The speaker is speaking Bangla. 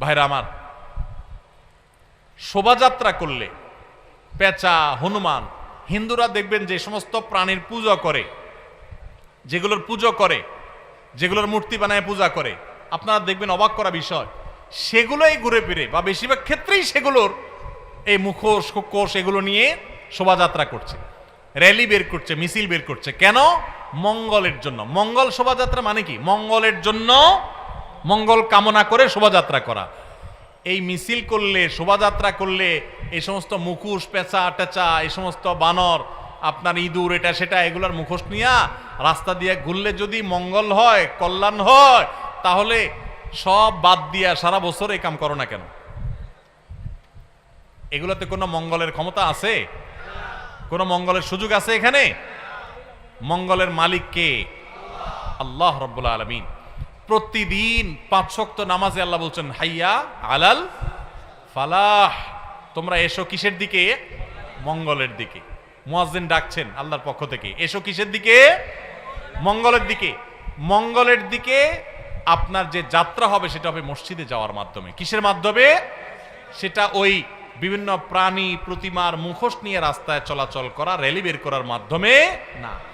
ভাইরা আমার, শোভাযাত্রা করলে পেঁচা, হনুমান, হিন্দুরা দেখবেন যে সমস্ত প্রাণীর পূজা করে, যেগুলোর পুজো করে, যেগুলোর মূর্তি বানায় পূজা করে, আপনারা দেখবেন অবাক করা বিষয়, সেগুলোই ঘুরে ফিরে বা বেশিরভাগ ক্ষেত্রেই সেগুলোর এই মুখোশ কোষ এগুলো নিয়ে শোভাযাত্রা করছে। র্যালি বের করছে, মিছিল বের করছে। কেন? মঙ্গলের জন্য। মঙ্গল শোভাযাত্রা মানে কি? মঙ্গলের জন্য মঙ্গল কামনা করে শোভাযাত্রা করা। এই মিছিল করলে, শোভাযাত্রা করলে এই সমস্ত মুখোশ, পেঁচা, টেচা, এই সমস্ত বানর, আপনার ইঁদুর, এটা সেটা, এগুলোর মুখোশ নিয়া রাস্তা দিয়ে ঘুরলে যদি মঙ্গল হয়, কল্যাণ হয়, তাহলে সব বাদ দিয়া সারা বছর এই কাম করো না কেন? এগুলোতে কোনো মঙ্গলের ক্ষমতা আছে? কোনো মঙ্গলের সুযোগ আছে এখানে? মঙ্গলের মালিক কে? আল্লাহ রব্বুল আলমিন। প্রতিদিন পাঁচ শক্ত নামাজে আল্লাহ বলছেন, হাইয়া আলাল ফালাহ। তোমরা এসো কিসের দিকে? মঙ্গলের দিকে। মুয়াজ্জিন ডাকছেন আল্লাহর পক্ষ থেকে, এসো কিসের দিকে? মঙ্গলের দিকে। মঙ্গলের দিকে আপনার যে যাত্রা হবে, সেটা হবে মসজিদে যাওয়ার মাধ্যমে। কিসের মাধ্যমে? সেটা ওই বিভিন্ন প্রাণী প্রতিমার মুখোশ নিয়ে রাস্তায় চলাচল করা, র্যালি বের করার মাধ্যমে না।